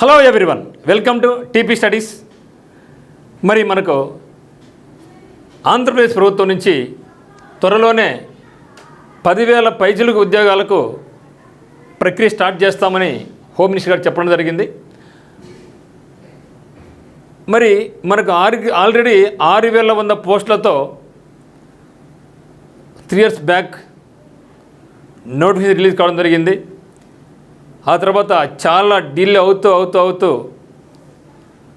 Hello everyone welcome to T P studies మరి మనకు ఆంధ్రప్రదేశ్ ప్రభుత్వం నుంచి త్వరలోనే పదివేల పైజులకు ఉద్యోగాలకు ప్రక్రియ స్టార్ట్ చేస్తామని హోమ్ మినిస్టర్ గారు చెప్పడం జరిగింది. మరి మనకు ఆరు ఆల్రెడీ ఆరు వేల వంద పోస్టులతో three years back notification release కావడం జరిగింది. ఆ తర్వాత చాలా డిలే అవుతూ అవుతూ అవుతూ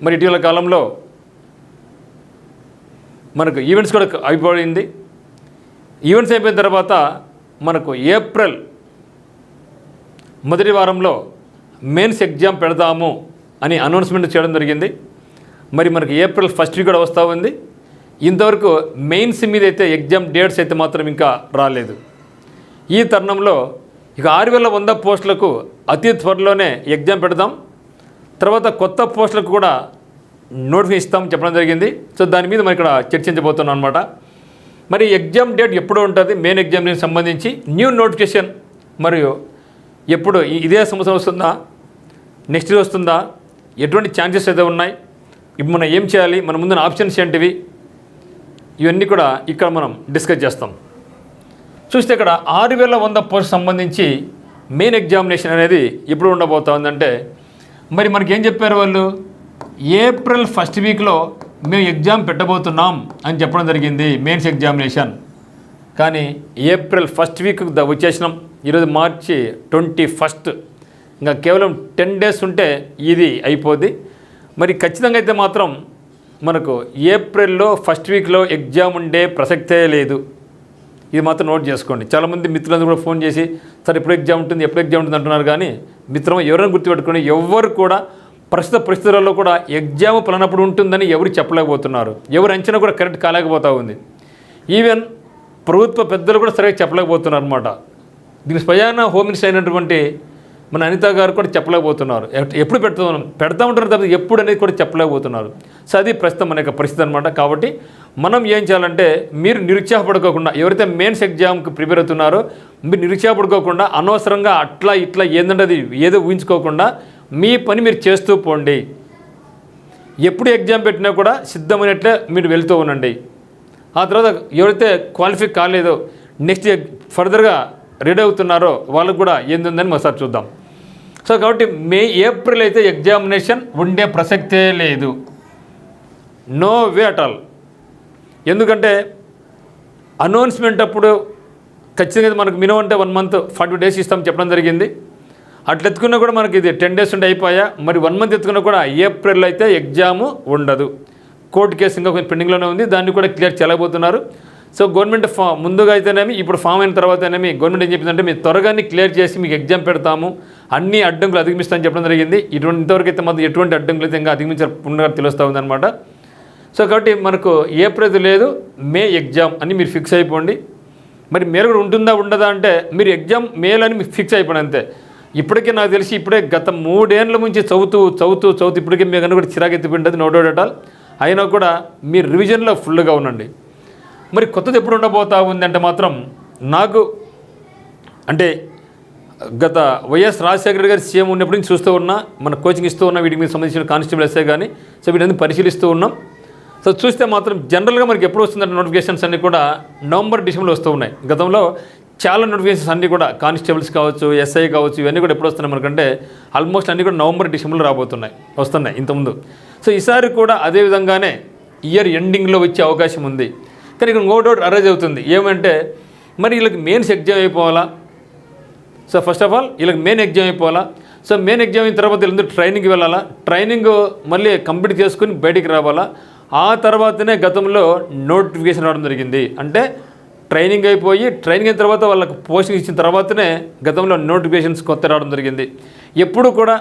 మరి ఇటీవల కాలంలో మనకు ఈవెంట్స్ కూడా అయిపోయింది. ఈవెంట్స్ అయిపోయిన తర్వాత మనకు ఏప్రిల్ మొదటి వారంలో మెయిన్స్ ఎగ్జామ్ పెడతాము అని అనౌన్స్మెంట్ చేయడం జరిగింది. మరి మనకి ఏప్రిల్ ఫస్ట్ వీక్ కూడా వస్తూ ఉంది. ఇంతవరకు మెయిన్స్ మీద అయితే ఎగ్జామ్ డేట్స్ అయితే మాత్రం ఇంకా రాలేదు. ఈ తరుణంలో ఇక ఆరు వేల వంద పోస్టులకు అతి త్వరలోనే ఎగ్జామ్ పెడదాం. తర్వాత కొత్త పోస్టులకు కూడా నోటిఫికేషన్ ఇస్తాం చెప్పడం జరిగింది. సో దాని మీద మనం ఇక్కడ చర్చించబోతున్నాం అనమాట మరి ఎగ్జామ్ డేట్ ఎప్పుడు ఉంటుంది మెయిన్ ఎగ్జామ్కి సంబంధించి న్యూ నోటిఫికేషన్ మరియు ఎప్పుడు ఇదే సంవత్సరం వస్తుందా నెక్స్ట్ ఇయర్ వస్తుందా ఎటువంటి ఛాన్సెస్ అయితే ఉన్నాయి ఇప్పుడు మనం ఏం చేయాలి మన ముందున్న ఆప్షన్స్ ఏంటివి ఇవన్నీ కూడా ఇక్కడ మనం డిస్కస్ చేస్తాం. చూస్తే ఇక్కడ ఆరు వేల వంద పోస్ట్ సంబంధించి మెయిన్ ఎగ్జామినేషన్ అనేది ఎప్పుడు ఉండబోతోందంటే మరి మనకి ఏం చెప్పారు వాళ్ళు? ఏప్రిల్ ఫస్ట్ వీక్లో మేము ఎగ్జామ్ పెట్టబోతున్నాం అని చెప్పడం జరిగింది మెయిన్స్ ఎగ్జామినేషన్ కానీ ఏప్రిల్ ఫస్ట్ వీక్ ద వచ్చేసినాం. ఈరోజు మార్చి ట్వంటీ ఫస్ట్ ఇంకా కేవలం టెన్ డేస్ ఉంటే ఇది అయిపోద్ది. మరి ఖచ్చితంగా అయితే మాత్రం మనకు ఏప్రిల్లో ఫస్ట్ వీక్లో ఎగ్జామ్ ఉండే ప్రసక్తే లేదు. ఇది మాత్రం నోట్ చేసుకోండి. చాలామంది మిత్రులందరూ కూడా ఫోన్ చేసి సార్ ఎప్పుడు ఎగ్జామ్ ఉంటుంది? ఎప్పుడు ఎగ్జామ్ ఉంటుంది? అంటున్నారు కానీ మిత్రం ఎవరైనా గుర్తుపెట్టుకోండి ఎవరు కూడా ప్రస్తుత పరిస్థితులలో కూడా ఎగ్జామ్ పలనప్పుడు ఉంటుందని ఎవరు చెప్పలేకపోతున్నారు. ఎవరు అంచనా కూడా కరెక్ట్ కాలేకపోతా ఉంది. ఈవెన్ ప్రభుత్వ పెద్దలు కూడా సరిగ్గా చెప్పలేకపోతున్నారు అనమాట దీని స్వయాన హోమ్ మినిస్టర్ అయినటువంటి మన అనిత గారు కూడా చెప్పలేకపోతున్నారు. ఎప్పుడు పెడతాం పెడతా ఉంటారు తప్ప ఎప్పుడు అనేది కూడా చెప్పలేకపోతున్నారు. సో అది ప్రస్తుతం మన యొక్క పరిస్థితి అనమాట కాబట్టి మనం ఏం చేయాలంటే మీరు నిరుత్సాహపడుకోకుండా ఎవరైతే మెయిన్స్ ఎగ్జామ్కి ప్రిపేర్ అవుతున్నారో మీరు నిరుత్సాహపడుకోకుండా అనవసరంగా అట్లా ఇట్లా ఏంటంటే అది ఏదో ఊహించుకోకుండా మీ పని మీరు చేస్తూ పోండి. ఎప్పుడు ఎగ్జామ్ పెట్టినా కూడా సిద్ధమైనట్లే మీరు వెళ్తూ ఉండండి. ఆ తర్వాత ఎవరైతే క్వాలిఫై కాలేదో నెక్స్ట్ ఫర్దర్గా రెడీ అవుతున్నారో వాళ్ళకు కూడా ఏందుందని ఒకసారి చూద్దాం. సో కాబట్టి మే ఏప్రిల్ అయితే ఎగ్జామినేషన్ ఉండే ప్రసక్తే లేదు. No way at all. ఎందుకంటే అనౌన్స్మెంట్ అప్పుడు ఖచ్చితంగా మనకు మినిమం అంటే వన్ మంత్ ఫార్టీ డేస్ ఇస్తాం చెప్పడం జరిగింది. అట్లా ఎత్తుకున్నా కూడా మనకి ఇది టెన్ డేస్ ఉంటే అయిపోయా. మరి వన్ మంత్ ఎత్తుకున్నా కూడా ఏప్రిల్ అయితే ఎగ్జాము ఉండదు. కోర్టు కేసు ఇంకా కొంచెం పెండింగ్లోనే ఉంది. దాన్ని కూడా క్లియర్ చేయలేకపోతున్నారు. సో గవర్నమెంట్ ఫా ముందుగా అయితేనేమి ఇప్పుడు ఫామ్ అయిన తర్వాత గవర్నమెంట్ ఏం చెప్పిందంటే మీ త్వరగానే క్లియర్ చేసి మీకు ఎగ్జామ్ పెడతాము. అన్ని అడ్డంకులు అధిగమిస్తామని చెప్పడం జరిగింది. ఇటువంటి ఇంతవరకు అయితే మాత్రం ఎటువంటి అడ్డంకులు అయితే ఇంకా అధిగమించకుండా తెలుస్తూ ఉందన్నమాట. సో కాబట్టి మనకు ఏప్రిల్ లేదు మే ఎగ్జామ్ అని మీరు ఫిక్స్ అయిపోండి. మరి మీరు కూడా ఉంటుందా ఉండదా అంటే మీరు ఎగ్జామ్ మేలు అని ఫిక్స్ అయిపోయింది అంతే. ఇప్పటికే నాకు తెలిసి ఇప్పుడే గత మూడేళ్ళ నుంచి చదువుతూ చదువుతూ చదువుతూ ఇప్పటికే మీ కన్నా కూడా చిరాకు నో డౌట్ అయినా కూడా మీరు రివిజన్లో ఫుల్గా ఉండండి. మరి కొత్తది ఎప్పుడు ఉండబోతా ఉంది అంటే మాత్రం నాకు అంటే గత వైఎస్ రాజశేఖర గారి సీఎం ఉన్నప్పటి నుంచి చూస్తూ ఉన్నా మన కోచింగ్ ఇస్తూ ఉన్నా వీటికి మీద సంబంధించిన కానిస్టేబుల్ ఎస్ఐ కానీ సో వీటిని పరిశీలిస్తూ ఉన్నాం. సో చూస్తే మాత్రం జనరల్గా మనకి ఎప్పుడు వస్తుందంటే నోటిఫికేషన్స్ అన్నీ కూడా నవంబర్ డిసెంబర్లో వస్తూ ఉన్నాయి. గతంలో చాలా నోటిఫికేషన్స్ అన్నీ కూడా కానిస్టేబుల్స్ కావచ్చు ఎస్ఐ కావచ్చు ఇవన్నీ కూడా ఎప్పుడు వస్తున్నాయి మనకంటే ఆల్మోస్ట్ అన్నీ కూడా నవంబర్ డిసెంబర్లో రాబోతున్నాయి వస్తున్నాయి ఇంతకుముందు. సో ఈసారి కూడా అదే విధంగానే ఇయర్ ఎండింగ్లో వచ్చే అవకాశం ఉంది. కానీ ఇక్కడ నో డౌట్ అరేంజ్ అవుతుంది. ఏమంటే మరి వీళ్ళకి మెయిన్స్ ఎగ్జామ్ అయిపోవాలా? సో ఫస్ట్ ఆఫ్ ఆల్ వీళ్ళకి మెయిన్ ఎగ్జామ్ అయిపోవాలా? సో మెయిన్ ఎగ్జామ్ అయిన తర్వాత వీళ్ళందరూ ట్రైనింగ్కి వెళ్ళాలా? ట్రైనింగ్ మళ్ళీ కంప్లీట్ చేసుకుని బయటికి రావాలా? ఆ తర్వాతనే గతంలో నోటిఫికేషన్ రావడం జరిగింది. అంటే ట్రైనింగ్ అయిపోయి ట్రైనింగ్ అయిన తర్వాత వాళ్ళకు పోస్టింగ్ ఇచ్చిన తర్వాతనే గతంలో నోటిఫికేషన్స్ కొత్త రావడం జరిగింది. ఎప్పుడు కూడా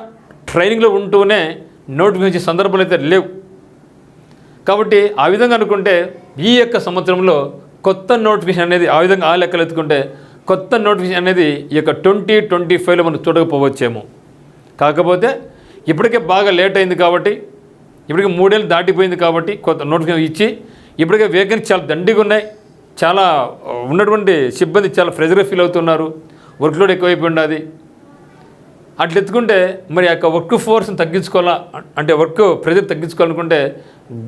ట్రైనింగ్లో ఉంటూనే నోటిఫికేషన్ సందర్భాలు అయితే లేవు. కాబట్టి ఆ విధంగా అనుకుంటే ఈ యొక్క సంవత్సరంలో కొత్త నోటిఫికేషన్ అనేది ఆ విధంగా ఆ లెక్కలు ఎత్తుకుంటే కొత్త నోటిఫికేషన్ అనేది ఈ యొక్క ట్వంటీ ట్వంటీ ఫైవ్లో మనం చూడకపోవచ్చేమో. కాకపోతే ఇప్పటికే బాగా లేట్ అయింది కాబట్టి ఇప్పటికే మూడేళ్ళు దాటిపోయింది కాబట్టి కొత్త నోటిఫికేషన్ ఇచ్చి ఇప్పటికే వేకెన్సీ చాలా దండిగా ఉన్నాయి. చాలా ఉన్నటువంటి సిబ్బంది చాలా ప్రెజర్గా ఫీల్ అవుతున్నారు. వర్క్ లోడ్ ఎక్కువైపోయి ఉన్నది అట్లా ఎత్తుకుంటే మరి ఆ యొక్క వర్క్ ఫోర్స్ని తగ్గించుకోవాలా? అంటే వర్క్ ప్రెజర్ తగ్గించుకోవాలనుకుంటే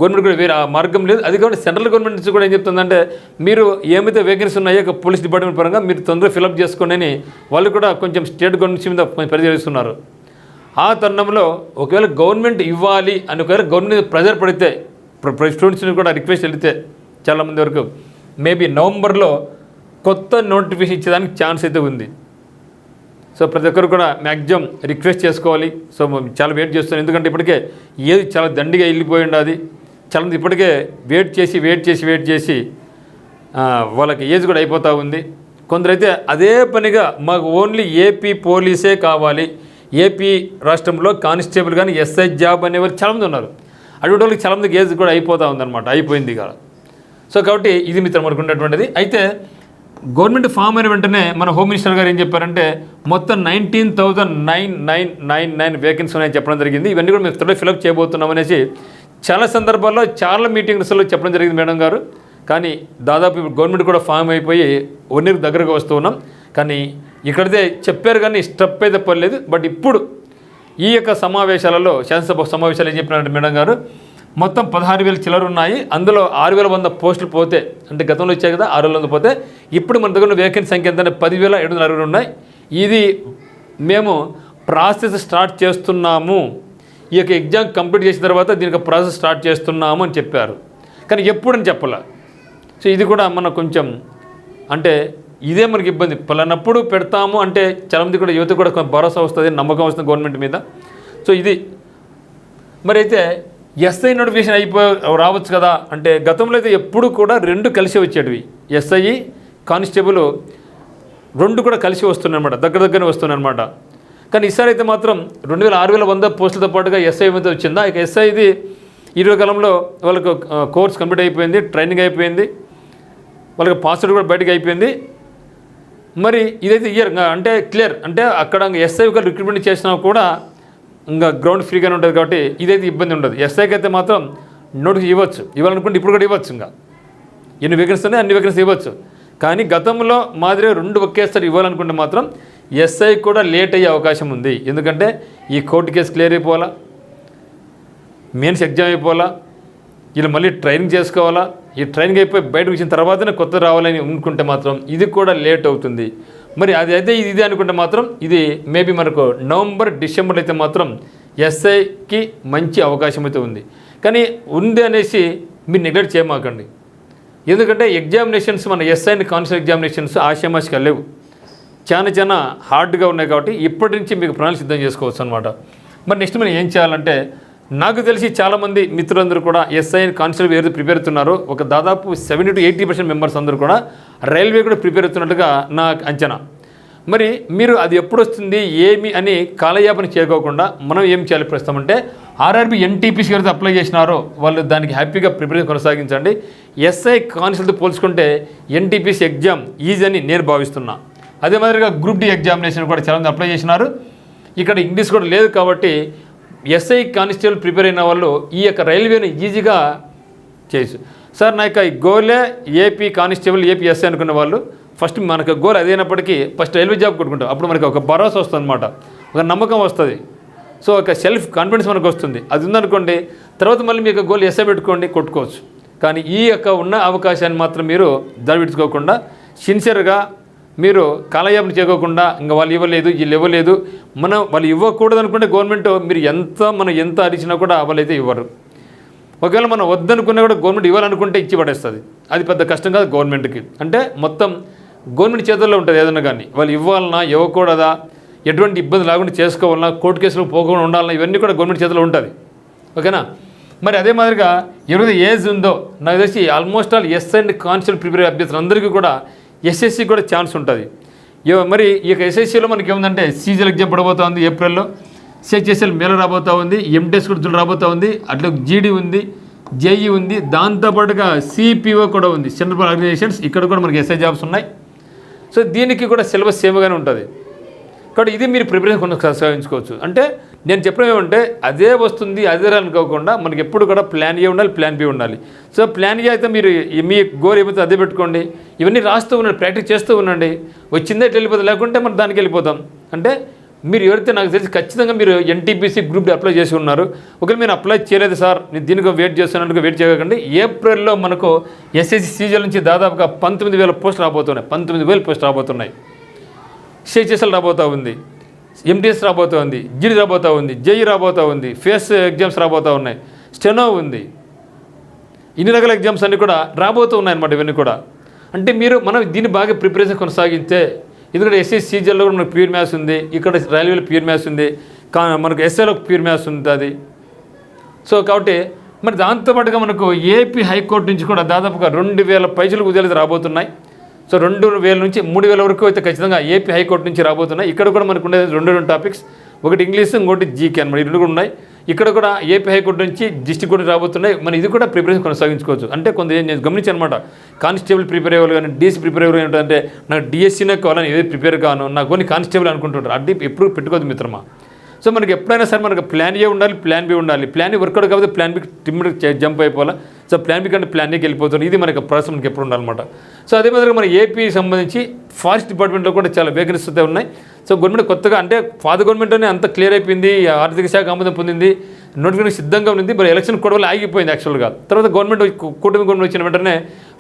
గవర్నమెంట్ కూడా వేరే మార్గం లేదు. అది కాబట్టి సెంట్రల్ గవర్నమెంట్ నుంచి కూడా ఏం చెప్తుందంటే మీరు ఏమైతే వేకెన్సీ ఉన్నాయో ఒక పోలీస్ డిపార్ట్మెంట్ పరంగా మీరు తొందరగా ఫిలప్ చేసుకోండి అని వాళ్ళు కూడా కొంచెం స్టేట్ గవర్నమెంట్ మీద పరిచయిస్తున్నారు ఆ తరుణంలో ఒకవేళ గవర్నమెంట్ ఇవ్వాలి అని ఒకవేళ గవర్నమెంట్ ప్రెజర్ పడితే స్టూడెంట్స్ని కూడా రిక్వెస్ట్ వెళితే చాలామంది వరకు మేబీ నవంబర్లో కొత్త నోటిఫికేషన్ ఇచ్చేదానికి ఛాన్స్ అయితే ఉంది. సో ప్రతి ఒక్కరు కూడా మ్యాక్సిమం రిక్వెస్ట్ చేసుకోవాలి. సో చాలా వెయిట్ చేస్తున్నాను ఎందుకంటే ఇప్పటికే ఏది చాలా దండిగా వెళ్ళిపోయి ఉండదు. చాలామంది ఇప్పటికే వెయిట్ చేసి వెయిట్ చేసి వెయిట్ చేసి వాళ్ళకి ఏజ్ కూడా అయిపోతూ ఉంది. కొందరైతే అదే పనిగా మాకు ఓన్లీ ఏపీ పోలీసే కావాలి. ఏపీ రాష్ట్రంలో కానిస్టేబుల్ కానీ ఎస్ఐ జాబ్ అనేవారు చాలామంది ఉన్నారు అటువంటి వాళ్ళకి చాలామంది గేజ్ కూడా అయిపోతూ ఉందన్నమాట అయిపోయింది కదా సో కాబట్టి ఇది మిత్రం మనకు ఉన్నటువంటిది అయితే గవర్నమెంట్ ఫామ్ అయిన వెంటనే మన హోమ్ మినిస్టర్ గారు ఏం చెప్పారంటే మొత్తం nineteen thousand nine nine nine nine vacancy ఉన్నాయని చెప్పడం జరిగింది ఇవన్నీ కూడా మేము త్వరలో ఫిలప్ చేయబోతున్నాం అనేసి చాలా సందర్భాల్లో చాలా మీటింగ్స్లో చెప్పడం జరిగింది మేడం గారు కానీ దాదాపు ఇప్పుడు గవర్నమెంట్ కూడా ఫామ్ అయిపోయి వన్ ఇయర్ దగ్గరకు వస్తూ ఉన్నాం కానీ ఇక్కడితే చెప్పారు కానీ స్టెప్ అయితే పర్లేదు బట్ ఇప్పుడు ఈ యొక్క సమావేశాలలో శాసనసభ సమావేశాలు ఏం చెప్పినారంటే మేడం గారు మొత్తం పదహారు వేల చిల్లర ఉన్నాయి అందులో ఆరు వేల వంద పోస్టులు పోతే అంటే గతంలో ఇచ్చాయి కదా ఆరు వేల వంద పోతే ఇప్పుడు మన దగ్గర వేకెన్సీ సంఖ్య ఎంత పదివేల ఏడు వందల అరవై ఉన్నాయి. ఇది మేము ప్రాసెస్ స్టార్ట్ చేస్తున్నాము. ఈ యొక్క ఎగ్జామ్ కంప్లీట్ చేసిన తర్వాత దీనికి ప్రాసెస్ స్టార్ట్ చేస్తున్నాము అని చెప్పారు. కానీ ఎప్పుడని చెప్పాల? సో ఇది కూడా మన కొంచెం అంటే ఇదే మనకి ఇబ్బంది. పలానప్పుడు పెడతాము అంటే చాలామంది కూడా యువత కూడా భరోసా వస్తుంది నమ్మకం వస్తుంది గవర్నమెంట్ మీద. సో ఇది మరి అయితే ఎస్ఐ నోటిఫికేషన్ అయిపో రావచ్చు కదా అంటే గతంలో అయితే ఎప్పుడు కూడా రెండు కలిసి వచ్చేటివి. ఎస్ఐ కానిస్టేబుల్ రెండు కూడా కలిసి వస్తున్నాయన్నమాట దగ్గర దగ్గరనే వస్తున్నాయన్నమాట. కానీ ఈసారి అయితే మాత్రం రెండు వేల ఆరు వేల వంద పోస్టులతో పాటుగా ఎస్ఐ మీద వచ్చిందా? ఇక ఎస్ఐది ఇరవై కాలంలో వాళ్ళకు కోర్స్ కంప్లీట్ అయిపోయింది ట్రైనింగ్ అయిపోయింది వాళ్ళకి పాస్వర్డ్ కూడా బయటకు అయిపోయింది. మరి ఇదైతే ఇయర్ అంటే క్లియర్ అంటే అక్కడ ఎస్ఐ రిక్రూట్మెంట్ చేసినా కూడా ఇంకా గ్రౌండ్ ఫ్రీగానే ఉంటుంది కాబట్టి ఇదైతే ఇబ్బంది ఉండదు. ఎస్ఐకి అయితే మాత్రం నోటికి ఇవ్వచ్చు. ఇవ్వాలనుకుంటే ఇప్పుడు కూడా ఇవ్వచ్చు ఇంకా. ఎన్ని వేకెన్సీ ఉన్నాయి అన్ని వేకెన్సీ ఇవ్వచ్చు. కానీ గతంలో మాదిరిగా రెండు ఒకేసారి ఇవ్వాలనుకుంటే మాత్రం ఎస్ఐ కూడా లేట్ అయ్యే అవకాశం ఉంది. ఎందుకంటే ఈ కోర్టు కేసు క్లియర్ అయిపోవాలా? మెయిన్స్ ఎగ్జామ్ అయిపోవాలా? వీళ్ళు మళ్ళీ ట్రైనింగ్ చేసుకోవాలా? ఈ ట్రైన్కి అయిపోయి బయటకు వచ్చిన తర్వాతనే కొత్త రావాలని అనుకుంటే మాత్రం ఇది కూడా లేట్ అవుతుంది. మరి అది అయితే ఇది ఇది అనుకుంటే మాత్రం ఇది మేబీ మనకు నవంబర్ డిసెంబర్ అయితే మాత్రం ఎస్ఐకి మంచి అవకాశం అయితే ఉంది. కానీ ఉంది అనేసి మీరు నెగ్లెక్ట్ చేయమాకండి. ఎందుకంటే ఎగ్జామినేషన్స్ మన ఎస్ఐని కౌన్సిల్ ఎగ్జామినేషన్స్ ఆశామాషిగా లేవు. చాలా చాలా హార్డ్గా ఉన్నాయి కాబట్టి ఇప్పటి నుంచి మీకు ప్రణాళిక సిద్ధం చేసుకోవచ్చు అనమాట మరి నెక్స్ట్ మనం ఏం చేయాలంటే నాకు తెలిసి చాలామంది మిత్రులందరూ కూడా ఎస్ఐ కానిస్టేబుల్ ఏదైతే ప్రిపేర్ అవుతున్నారో. ఒక దాదాపు seventy to eighty percent members అందరూ కూడా రైల్వే కూడా ప్రిపేర్ అవుతున్నట్టుగా నా అంచనా. మరి మీరు అది ఎప్పుడు వస్తుంది ఏమి అని కాలయాపన చేయకోకుండా మనం ఏం చేయాలి ప్రస్తుతమంటే ఆర్ఆర్బి ఎన్టీపీసీ ఎవరైతే అప్లై చేసినారో వాళ్ళు దానికి హ్యాపీగా ప్రిపరేషన్ కొనసాగించండి. ఎస్ఐ కానిస్టేబుల్తో పోల్చుకుంటే ఎన్టీపీసీ ఎగ్జామ్ ఈజీ అని నేను భావిస్తున్నా. అదే మాదిరిగా గ్రూప్ డి ఎగ్జామినేషన్ కూడా చాలామంది అప్లై చేసినారు. ఇక్కడ ఇంగ్లీష్ కూడా లేదు కాబట్టి ఎస్ఐ కానిస్టేబుల్ ప్రిపేర్ అయిన వాళ్ళు ఈ యొక్క రైల్వేని ఈజీగా చేయొచ్చు. సార్ నా యొక్క గోలే ఏపీ కానిస్టేబుల్ ఏపీ ఎస్ఐ అనుకున్న వాళ్ళు ఫస్ట్ మనకు గోల్ అదైనప్పటికీ ఫస్ట్ రైల్వే జాబ్ కొట్టుకుంటాం. అప్పుడు మనకి ఒక భరోసా వస్తుంది అనమాట ఒక నమ్మకం వస్తుంది. సో ఒక సెల్ఫ్ కాన్ఫిడెన్స్ మనకు వస్తుంది. అది ఉందనుకోండి తర్వాత మళ్ళీ మీకు గోల్ ఎస్ఐ పెట్టుకోండి కొట్టుకోవచ్చు. కానీ ఈ యొక్క ఉన్న అవకాశాన్ని మాత్రం మీరు దాడిపెట్టుకోకుండా సిన్సియర్గా మీరు కాలయాపన చేయకోకుండా ఇంకా వాళ్ళు ఇవ్వలేదు వీళ్ళు ఇవ్వలేదు. మనం వాళ్ళు ఇవ్వకూడదు అనుకుంటే గవర్నమెంట్ మీరు ఎంత మనం ఎంత అరిచినా కూడా వాళ్ళైతే ఇవ్వరు. ఒకవేళ మనం వద్దనుకున్నా కూడా గవర్నమెంట్ ఇవ్వాలనుకుంటే ఇచ్చి పడేస్తుంది. అది పెద్ద కష్టం కాదు గవర్నమెంట్కి. అంటే మొత్తం గవర్నమెంట్ చేతుల్లో ఉంటుంది ఏదన్నా కానీ. వాళ్ళు ఇవ్వాలన్నా ఇవ్వకూడదా ఎటువంటి ఇబ్బంది లేకుండా చేసుకోవాలన్నా కోర్టు కేసులు పోకుండా ఉండాలన్నా ఇవన్నీ కూడా గవర్నమెంట్ చేతిలో ఉంటుంది. ఓకేనా? మరి అదే మాదిరిగా ఎవరిది ఏజ్ ఉందో నాకు తెలిసి almost all S and constable prepare అభ్యర్థులు అందరికీ కూడా ఎస్ఎస్సి కూడా ఛాన్స్ ఉంటుంది. మరి ఈ యొక్క ఎస్ఎస్సిలో మనకి ఏముందంటే సీజల్ ఎగ్జామ్ పడబోతా ఉంది ఏప్రిల్లో సిహెచ్ఎస్ఎల్ మేళ రాబోతా ఉంది ఎంటెస్ కూడా రాబోతా ఉంది అట్లా జీడీ ఉంది జేఈ ఉంది దాంతోపాటుగా సిపిఓ కూడా ఉంది సెంట్రల్ ఆర్గనైజేషన్స్ ఇక్కడ కూడా మనకి ఎస్ఐ జాబ్స్ ఉన్నాయి. సో దీనికి కూడా సిలబస్ సేమ్గానే ఉంటుంది. కాబట్టి ఇది మీరు ప్రిపరేషన్ కొనసాగించుకోవచ్చు. అంటే నేను చెప్పడం ఏమంటే అదే వస్తుంది అదే అనుకోకుండా మనకి ఎప్పుడు కూడా ప్లాన్ ఏ ఉండాలి ప్లాన్ బి ఉండాలి. సో ప్లాన్ ఏ అయితే మీరు మీ గోల్ ఏమైతే అదే పెట్టుకోండి ఇవన్నీ రాస్తూ ఉండండి ప్రాక్టీస్ చేస్తూ ఉండండి. వచ్చిందే ఇట్లా వెళ్ళిపోతుంది లేకుంటే మనం దానికి వెళ్ళిపోతాం. అంటే మీరు ఎవరైతే నాకు తెలిసి ఖచ్చితంగా మీరు ఎన్టీపీసీ గ్రూప్ అప్లై చేసి ఉన్నారు ఒకవేళ మీరు అప్లై చేయలేదు సార్ నేను దీనికి వెయిట్ చేస్తున్నాను వెయిట్ చేయకండి. ఏప్రిల్లో మనకు ఎస్ఎస్సి సీజన్ నుంచి దాదాపుగా పంతొమ్మిది వేల పోస్టులు రాబోతున్నాయి పంతొమ్మిది వేల పోస్టులు రాబోతున్నాయి. సిహెచ్ఎస్ఎల్ రాబోతూ ఉంది. ఎంటీఎస్ రాబోతూ ఉంది జిడి రాబోతూ ఉంది జేఈ రాబోతూ ఉంది ఫేస్ ఎగ్జామ్స్ రాబోతూ ఉన్నాయి స్టెనో ఉంది. ఇన్ని రకాల ఎగ్జామ్స్ అన్నీ కూడా రాబోతూ ఉన్నాయన్నమాట ఇవన్నీ కూడా. అంటే మీరు మనం దీన్ని బాగా ప్రిపరేషన్ కొనసాగిస్తే ఎందుకంటే ఎస్ఎస్ సీజన్లో కూడా మనకు ప్యూర్ మ్యాథ్స్ ఉంది ఇక్కడ రైల్వేలో ప్యూర్ మ్యాథ్స్ ఉంది కా మనకు ఎస్ఏలో ప్యూర్ మ్యాథ్స్ ఉంటుంది. సో కాబట్టి మరి దాంతోపాటుగా మనకు ఏపీ హైకోర్టు నుంచి కూడా దాదాపుగా రెండు వేల పైసలు ఉద్యోగాలు రాబోతున్నాయి. సో రెండు వేల నుంచి మూడు వేల వరకు అయితే ఖచ్చితంగా ఏపీ హైకోర్టు నుంచి రాబోతున్నాయి. ఇక్కడ కూడా మనకు ఉండేది రెండు రెండు టాపిక్స్ ఒకటి ఇంగ్లీష్ ఇంకోటి జీకే అనమాట ఈ రెండు కూడా ఉన్నాయి. ఇక్కడ కూడా ఏపీ హైకోర్టు నుంచి డిస్టిక్ కూడా రాబోతున్నాయి. మనం ఇది కూడా ప్రిపరేషన్ కొనసాగించుకోవచ్చు. అంటే కొంత నేను గమనించాను అనమాట కానిస్టేబుల్ ప్రిపేర్ అవ్వాలి కానీ డీసీ ప్రిపేర్ అవ్వాలి ఏంటంటే నాకు డిఎస్సీనే కావాలని ఏది ప్రిపేర్ కాను నాకు కొన్ని కానిస్టేబుల్ అనుకుంటుంటారు. అది ఎప్పుడు పెట్టుకోదు మిత్రమా? సో మనకి ఎప్పుడైనా సరే మనకు ప్లాన్ ఏ ఉండాలి ప్లాన్ బి ఉండాలి. ప్లాన్ వర్కౌట్ కాకపోతే ప్లాన్ బి టిమ్ జంప్ అయిపోవాలి? సో ప్లాన్ బి కంటే ప్లాన్ ఏకి వెళ్ళిపోతుంది ఇది మనకి ప్రాసెస్ మనకి ఎప్పుడు ఉండాలన్నమాట. సో అదే మాదిరిగా మన ఏపీ సంబంధించి ఫారెస్ట్ డిపార్ట్మెంట్లో కూడా చాలా వేకెన్సీస్ అయితే ఉన్నాయి. సో గవర్నమెంట్ కొత్తగా అంటే పాత గవర్నమెంట్లోనే అంత క్లియర్ అయిపోయింది ఆర్థిక శాఖ ఆమోదం పొందింది నోటిఫికేషన్ సిద్ధంగా ఉంది మరి ఎలక్షన్ కూడా వల్ల ఆగిపోయింది యాక్చువల్గా తర్వాత గవర్నమెంట్ కూటమి గవర్నమెంట్ వచ్చిన వెంటనే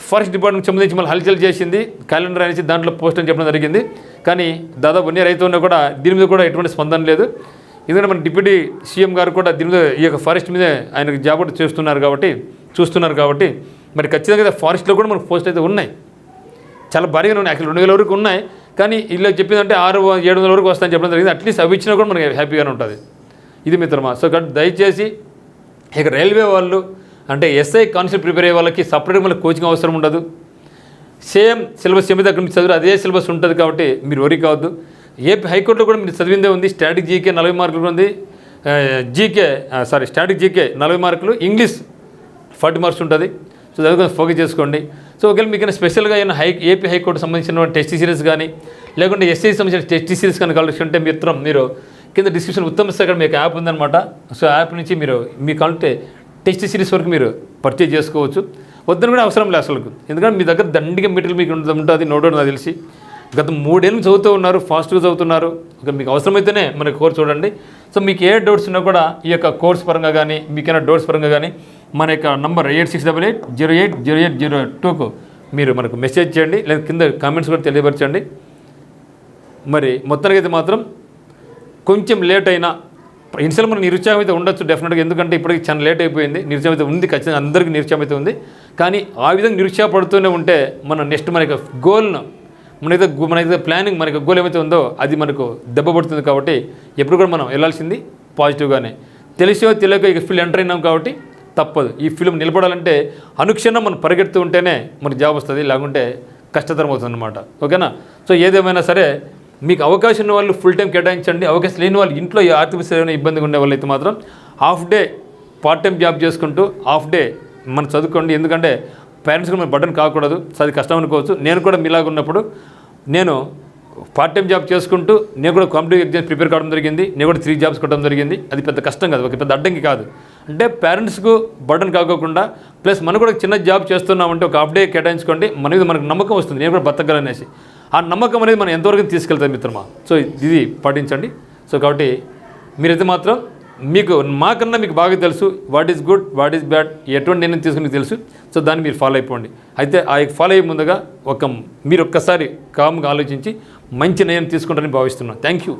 ఫారెస్ట్ డిపార్ట్మెంట్ సంబంధించి మళ్ళీ హల్చల్ చేసింది క్యాలెండర్ అనేసి దాంట్లో పోస్ట్ అని చెప్పడం జరిగింది. కానీ దాదాపు వన్ రైతున్నా కూడా దీని మీద కూడా ఎటువంటి స్పందన లేదు. ఎందుకంటే మన డిప్యూటీ సీఎం గారు కూడా దీని మీద ఈ యొక్క ఫారెస్ట్ మీద ఆయనకు జాబ్ కూడా చేస్తున్నారు కాబట్టి చూస్తున్నారు కాబట్టి మరి ఖచ్చితంగా ఫారెస్ట్లో కూడా మనకు పోస్ట్ అయితే ఉన్నాయి. చాలా భారీగా ఉన్నాయి. యాక్చువల్ రెండు వేల వరకు ఉన్నాయి. కానీ ఇలా చెప్పిందంటే ఆరు ఏడు వందల వరకు వస్తాయని చెప్పడం జరిగింది. అట్లీస్ట్ అవి ఇచ్చినా కూడా మనకి హ్యాపీగానే ఉంటుంది. ఇది మిత్రమా? సో కాబట్టి దయచేసి ఇక రైల్వే వాళ్ళు అంటే ఎస్ఐ కాన్సెప్ట్ ప్రిపేర్ అయ్యే వాళ్ళకి సపరేట్ మళ్ళీ కోచింగ్ అవసరం ఉండదు. సేమ్ సిలబస్ ఏమైతే అక్కడ మీరు అదే సిలబస్ ఉంటుంది కాబట్టి మీరు వరి కావద్దు. ఏపీ హైకోర్టులో కూడా మీరు చదివిందే ఉంది. స్టాటిక్ జీకే నలభై మార్కులు ఉంది. జీకే సారీ స్టాటిక్ జీకే నలభై మార్కులు. ఇంగ్లీష్ ఫార్టీ మార్క్స్ ఉంటుంది. సో దాని ఫోకస్ చేసుకోండి. సో ఒకవేళ మీకు స్పెషల్గా ఏమైనా హై ఏపీ హైకోర్టు సంబంధించిన టెస్ట్ సిరీస్ కానీ లేకుంటే ఎస్ఐ సంబంధించిన టెస్ట్ సిరీస్ కానీ కావాల్సి ఉంటే మిత్రం మీరు కింద డిస్క్రిప్షన్ ఉత్తమ అక్కడ మీకు యాప్ ఉందన్నమాట. సో యాప్ నుంచి మీరు మీ కావాలంటే టెస్ట్ సిరీస్ వరకు మీరు పర్చేజ్ చేసుకోవచ్చు. వద్దని కూడా అవసరం లేదు అసలు ఎందుకంటే మీ దగ్గర దండిగా మెటీరియల్ మీకు ఉంటుంది ఉంటుంది నాకు తెలిసి. గత మూడేళ్ళు చదువుతూ ఉన్నారు ఫాస్ట్గా చదువుతున్నారు. ఒక మీకు అవసరమైతేనే మన కోర్స్ చూడండి. సో మీకు ఏ డౌట్స్ ఉన్నా కూడా ఈ యొక్క కోర్స్ పరంగా కానీ మీకైనా డౌట్స్ పరంగా కానీ మన యొక్క number eight six double eight zero eight zero eight zero టూకు మీరు మనకు మెసేజ్ చేయండి లేదా కింద కామెంట్స్ కూడా తెలియపరచండి. మరి మొత్తానికి అయితే మాత్రం కొంచెం లేట్ అయినా ఇన్సల్ మన నిరుత్సాహం అయితే ఉండొచ్చు డెఫినెట్గా ఎందుకంటే ఇప్పటికి చాలా లేట్ అయిపోయింది. నిరుత్సాహం అయితే ఉంది ఖచ్చితంగా అందరికీ నిరుత్సాహం అయితే ఉంది. కానీ ఆ విధంగా నిరుత్సాహపడుతూనే ఉంటే మన నెక్స్ట్ మన యొక్క గోల్ను మనైతే మనైతే ప్లానింగ్ మనకి గోల్ ఏమైతే ఉందో అది మనకు దెబ్బ పడుతుంది కాబట్టి ఎప్పుడు కూడా మనం వెళ్ళాల్సింది పాజిటివ్గానే తెలిసో తెలియక ఇక ఫీల్డ్ ఎంటర్ అయినాం కాబట్టి తప్పదు. ఈ ఫిల్మ్ నిలబడాలంటే అనుక్షణం మనం పరిగెడుతూ ఉంటేనే మనకు జాబ్ వస్తుంది లేకుంటే కష్టతరం అవుతుంది అనమాట ఓకేనా? సో ఏదేమైనా సరే మీకు అవకాశం ఉన్న వాళ్ళు ఫుల్ టైం కేటాయించండి. అవకాశం లేని వాళ్ళు ఇంట్లో ఆర్థిక సేవన ఇబ్బందిగా ఉండే వాళ్ళు అయితే మాత్రం half day part time job చేసుకుంటూ హాఫ్ డే మనం చదువుకోండి. ఎందుకంటే పేరెంట్స్కి మన బటన్ కాకూడదు. సో అది కష్టం అనుకోవచ్చు. నేను కూడా మీలాగా ఉన్నప్పుడు నేను పార్ట్ టైం జాబ్ చేసుకుంటూ నేను కూడా కాంపిటేటివ్ ఎగ్జామ్స్ ప్రిపేర్ కావడం జరిగింది. నేను కూడా త్రీ జాబ్స్ కొట్టడం జరిగింది. అది పెద్ద కష్టం కాదు. ఒక పెద్ద అడ్డంకి కాదు. అంటే పేరెంట్స్కు బటన్ కాకోకుండా ప్లస్ మనం కూడా చిన్న జాబ్ చేస్తున్నామంటే ఒక హాఫ్ డే కేటాయించుకోండి. మన మీద మనకు నమ్మకం వస్తుంది. నేను కూడా బతకగలనేసి. ఆ నమ్మకం అనేది మనం ఎంతవరకు తీసుకెళ్తాం మిత్రమా? సో ఇది పాటించండి. సో కాబట్టి మీరైతే మాత్రం మీకు మాకన్నా మీకు బాగా తెలుసు what is good what is bad ఎటువంటి నిర్ణయం తీసుకుని తెలుసు. సో దాన్ని మీరు ఫాలో అయిపోండి. అయితే ఆ ఫాలో అయ్యే ముందుగా ఒక మీరు ఒక్కసారి కామ్గా ఆలోచించి మంచి నిర్ణయం తీసుకుంటారని భావిస్తున్నాను థ్యాంక్ యూ